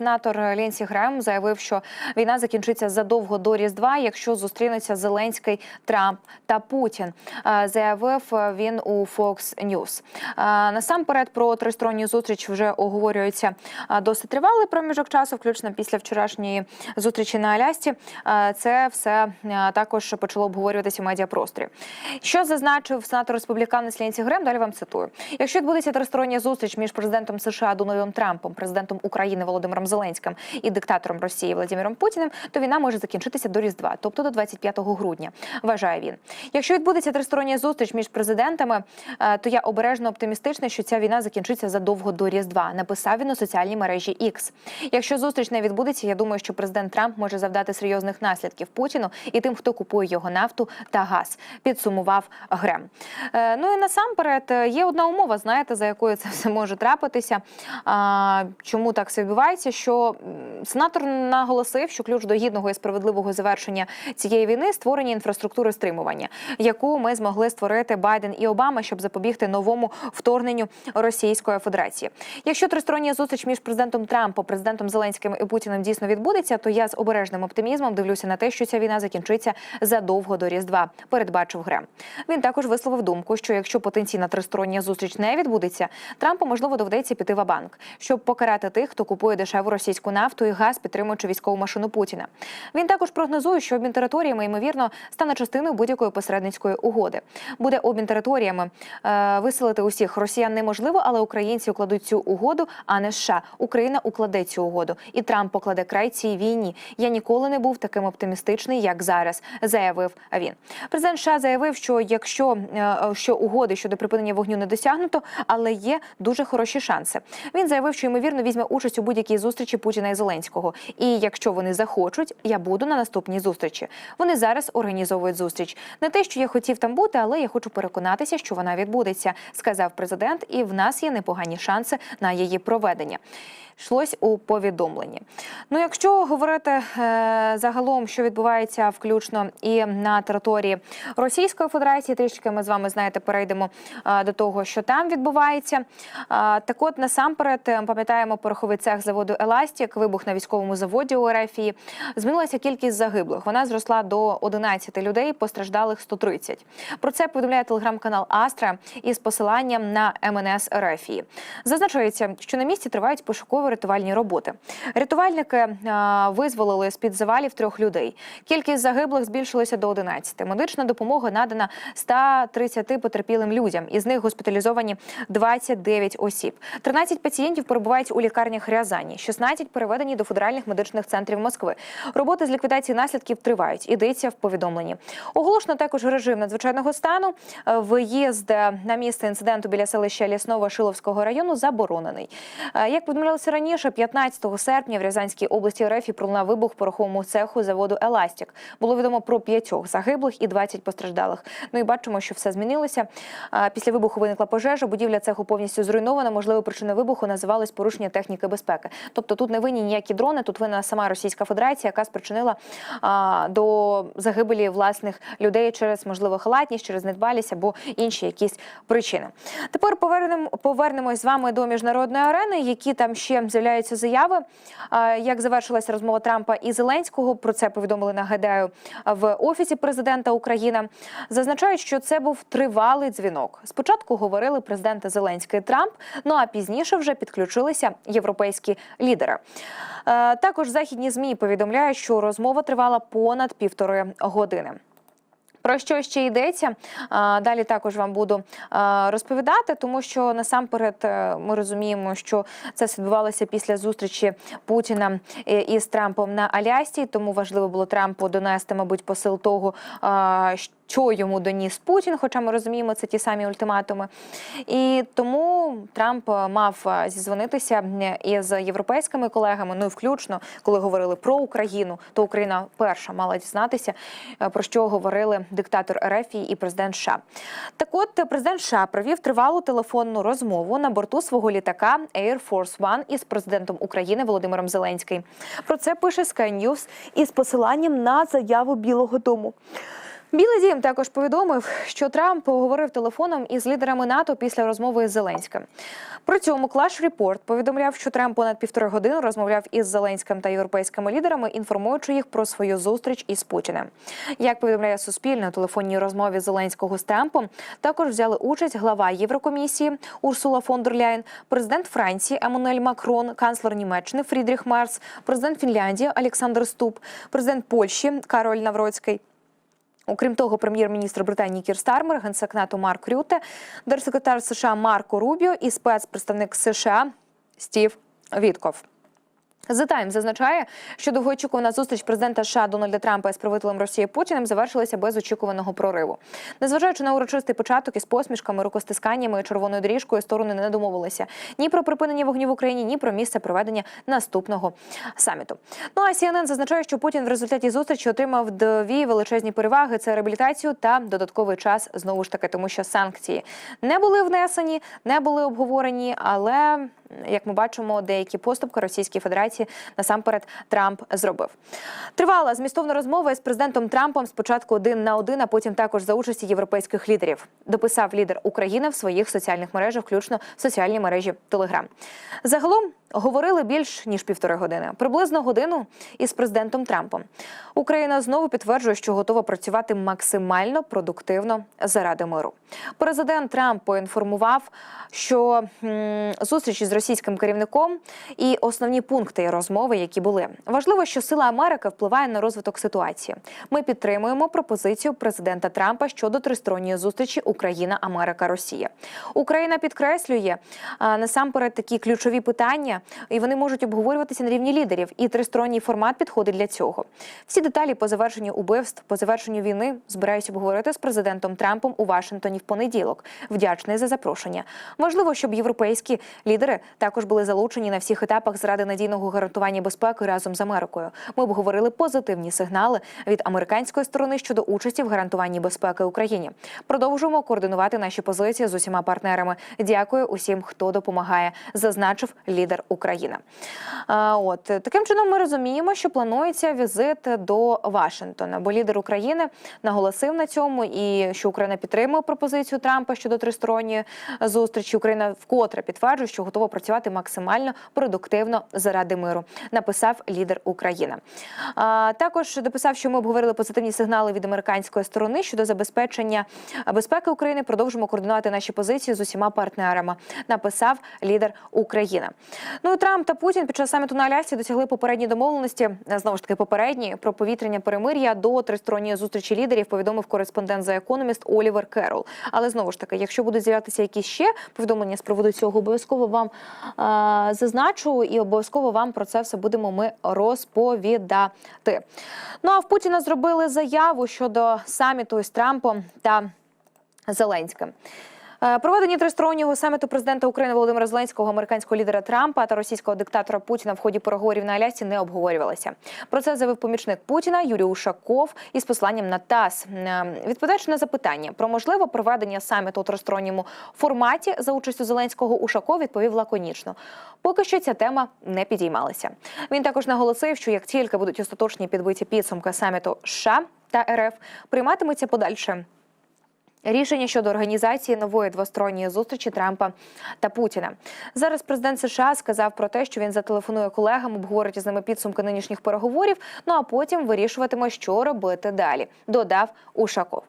сенатор Лінсі Грем заявив, що війна закінчиться задовго до Різдва, якщо зустрінуться Зеленський, Трамп та Путін. Е, Заявив він у Fox News. Е, Насамперед про тристоронню зустріч вже оговорюється е, досить тривалий проміжок часу, включно після вчорашньої зустрічі на Алясці. Це все також почало обговорюватися в медіапросторі. Що зазначив сенатор республіканець Лінсі Грем? Далі вам цитую: якщо відбудеться тристороння зустріч між президентом США Дональдом Трампом, президентом України Володимиром Зеленським і диктатором Росії Владимиром Путіним, то війна може закінчитися до Різдва, тобто до 25 грудня. Вважає він. Якщо відбудеться тристороння зустріч між президентами, е, то я обережно оптимістичний, що ця війна закінчиться задовго до Різдва. Написав він у соціальній мережі X. Якщо зустріч не відбудеться, я думаю, що президент Трамп може завдати серйозних наслідків Путіну і тим, хто купує його нафту та газ. Підсумував Грем. Е, Ну і насамперед е, є одна умова, знаєте, за якою це все може трапитися. Чому так все відбувається? Що сенатор наголосив, що ключ до гідного і справедливого завершення цієї війни створення інфраструктури стримування, яку ми змогли створити Байден і Обама, щоб запобігти новому вторгненню Російської Федерації. Якщо тристороння зустріч між президентом Трампом, президентом Зеленським і Путіним дійсно відбудеться, то я з обережним оптимізмом дивлюся на те, що ця війна закінчиться задовго до Різдва. Передбачив Грем. Він також висловив думку, що якщо потенційна тристороння зустріч не відбудеться, Трампу можливо доведеться піти в банк, щоб покарати тих, хто купує дешеву російську нафту і газ, підтримуючи військову машину Путіна. Він також прогнозує, що обмін територіями ймовірно стане частиною будь-якої посередницької угоди. Буде обмін територіями. Е, виселити усіх росіян неможливо, але українці укладуть цю угоду, а не США. Україна укладе цю угоду, і Трамп покладе край цій війні. Я ніколи не був таким оптимістичний, як зараз, заявив він. Президент США заявив, що якщо е, що угоди щодо припинення вогню не досягнуто, але є дуже хороші шанси. Він заявив, що ймовірно візьме участь у будь-якій зустрічі Путіна і Зеленського. І якщо вони захочуть, я буду на наступній зустрічі. Вони зараз організовують зустріч. Не те, що я хотів там бути, але я хочу переконатися, що вона відбудеться, сказав президент. І в нас є непогані шанси на її проведення. Йшлось у повідомленні. Ну, якщо говорити е, загалом, що відбувається включно і на території Російської Федерації, трішки ми з вами знаєте, перейдемо е, до того, що там відбувається. Е, так, от насамперед пам'ятаємо пороховий цех заводу Еластік, вибух на військовому заводі у Ерефії. Змінилася кількість загиблих. Вона зросла до 11 людей, постраждалих 130. Про це повідомляє телеграм-канал Астра із посиланням на МНС Ерефії. Зазначається, що на місці тривають пошуково-рятувальні роботи. Рятувальники е, визволили з під завалів трьох людей. Кількість загиблих збільшилася до 11. Медична допомога надана 130 потерпілим людям. Із них госпіталізовані 29 осіб. 13 пацієнтів перебувають у лікарнях Рязані, 16 переведені до федеральних медичних центрів Москви. Роботи з ліквідації наслідків тривають. Ідеться в повідомленні. Оголошено також режим надзвичайного стану. Е, Виїзд е, на місце інциденту біля селища Лісного Шиловського району заборонений. Е, Як повідомлялося раніше, 15 серпня в Рязанській області РФ пролунав вибух пороховому цеху заводу Еластік. Було відомо про п'ятьох загиблих і 20 постраждалих. Ну і бачимо, що все змінилося. Після вибуху виникла пожежа. Будівля цеху повністю зруйнована. Можливо, причиною вибуху називалось порушення техніки безпеки. Тобто тут не винні ніякі дрони, тут винна сама Російська Федерація, яка спричинила а, до загибелі власних людей через можливо халатність, через недбалість або інші якісь причини. Тепер повернемо повернемось з вами до міжнародної арени, які там ще з'являються заяви. А, Як завершилася розмова Трампа і Зеленського, про це повідомили нагадаю в офісі президента України. Зазначають, що це був тривалий дзвінок. Спочатку говорили президенти Зеленський Трамп, ну а пізніше вже підключилися європейські лідери. Е, Також західні змі повідомляють, що розмова тривала понад півтори години. Про що ще йдеться? Далі також вам буду розповідати, тому що насамперед е, ми розуміємо, що це відбувалося після зустрічі Путіна е, із Трампом на Алясці. Тому важливо було Трампу донести, мабуть, посил того, що йому доніс Путін. Хоча ми розуміємо, це ті самі ультиматуми. І тому Трамп мав е, зізвонитися із європейськими колегами. Ну і включно, коли говорили про Україну, то Україна перша мала дізнатися, е, про що говорили диктатор Ерефії і президент США. Так от президент США провів тривалу телефонну розмову на борту свого літака Air Force One із президентом України Володимиром Зеленським. Про це пише Sky News із посиланням на заяву Білого Дому. Білий дім також повідомив, що Трамп поговорив телефоном із лідерами НАТО після розмови з Зеленським. При цьому Клаш Репорт повідомляв, що Трамп понад півтори години розмовляв із Зеленським та європейськими лідерами, інформуючи їх про свою зустріч із Путіним. Як повідомляє Суспільне, у телефонній розмові Зеленського з Трампом також взяли участь глава Єврокомісії Урсула фон дер Ляєн, президент Франції Еммануель Макрон, канцлер Німеччини Фрідріх Марс, президент Фінляндії Олександр Ступ, президент Польщі Кароль Навроцький. Окрім того, прем'єр-міністр Британії Кір Стармер, генсек НАТО Марк Рюте, держсекретар США Марко Рубіо і спецпредставник США Стів Вітков. The Times зазначає, що довгоочікувана зустріч президента США Дональда Трампа із правителем Росії Путіним завершилася без очікуваного прориву. Незважаючи на урочистий початок із посмішками, рукостисканнями і червоною доріжкою, сторони не домовилися ні про припинення вогню в Україні, ні про місце проведення наступного саміту. Ну а CNN зазначає, що Путін в результаті зустрічі отримав дві величезні переваги: це реабілітацію та додатковий час знову ж таки, тому що санкції не були внесені, не були обговорені, але як ми бачимо, деякі поступки Російської Федерації насамперед Трамп зробив. Тривала змістовна розмова із президентом Трампом спочатку один на один, а потім також за участі європейських лідерів. Дописав лідер України в своїх соціальних мережах, включно в соціальній мережі Телеграм. Загалом говорили більш ніж півтори години, приблизно годину із президентом Трампом. Україна знову підтверджує, що готова працювати максимально продуктивно заради миру. Президент Трамп поінформував, що м, зустрічі з російським керівником і основні пункти розмови, які були важливо, що сила Америки впливає на розвиток ситуації. Ми підтримуємо пропозицію президента Трампа щодо тристоронньої зустрічі Україна, Америка, Росія. Україна підкреслює насамперед такі ключові питання, і вони можуть обговорюватися на рівні лідерів. І тристоронній формат підходить для цього. Всі деталі по завершенню убивств, по завершенню війни збираюся обговорити з президентом Трампом у Вашингтоні в понеділок. Вдячний за запрошення. Важливо, щоб європейські лідери також були залучені на всіх етапах заради надійного гарантування безпеки разом з Америкою. Ми обговорили позитивні сигнали від американської сторони щодо участі в гарантуванні безпеки Україні. Продовжуємо координувати наші позиції з усіма партнерами. Дякую усім, хто допомагає, зазначив лідер України. От таким чином ми розуміємо, що планується візит до Вашингтона, бо лідер України наголосив на цьому, і що Україна підтримує пропозицію Трампа щодо тристоронньої зустрічі. Україна вкотре підтверджує, що готова працювати максимально продуктивно заради миру. Написав лідер України. Також дописав, що ми обговорили позитивні сигнали від американської сторони щодо забезпечення безпеки України. Продовжимо координувати наші позиції з усіма партнерами. Написав лідер України. Ну Трамп та Путін під час саміту на Алясці досягли попередні домовленості. Знову ж таки, попередні про повітряне перемир'я до тристоронньої зустрічі лідерів повідомив кореспондент за економіст Олівер Керол. Але знову ж таки, якщо будуть з'являтися якісь ще повідомлення з приводу цього, обов'язково вам зазначу і обов'язково вам про це все будемо ми розповідати. Ну а в Путіна зробили заяву щодо саміту із Трампом та Зеленським. Е, Проведення тристороннього саміту президента України Володимира Зеленського, американського лідера Трампа та російського диктатора Путіна в ході переговорів на Алясці не обговорювалися. Про це заявив помічник Путіна Юрій Ушаков із посланням на ТАСС. Е, Відповідаючи на запитання про можливе проведення саміту у тристоронньому форматі за участю Зеленського, Ушаков відповів лаконічно. Поки що ця тема не підіймалася. Він також наголосив, що як тільки будуть остаточні підбиті підсумки саміту США та РФ, прийматиметься подальше Рішення щодо організації нової двосторонньої зустрічі Трампа та Путіна зараз. Президент США сказав про те, що він зателефонує колегам, обговорить із ними підсумки нинішніх переговорів. Ну а потім вирішуватиме, що робити далі. Додав Ушаков.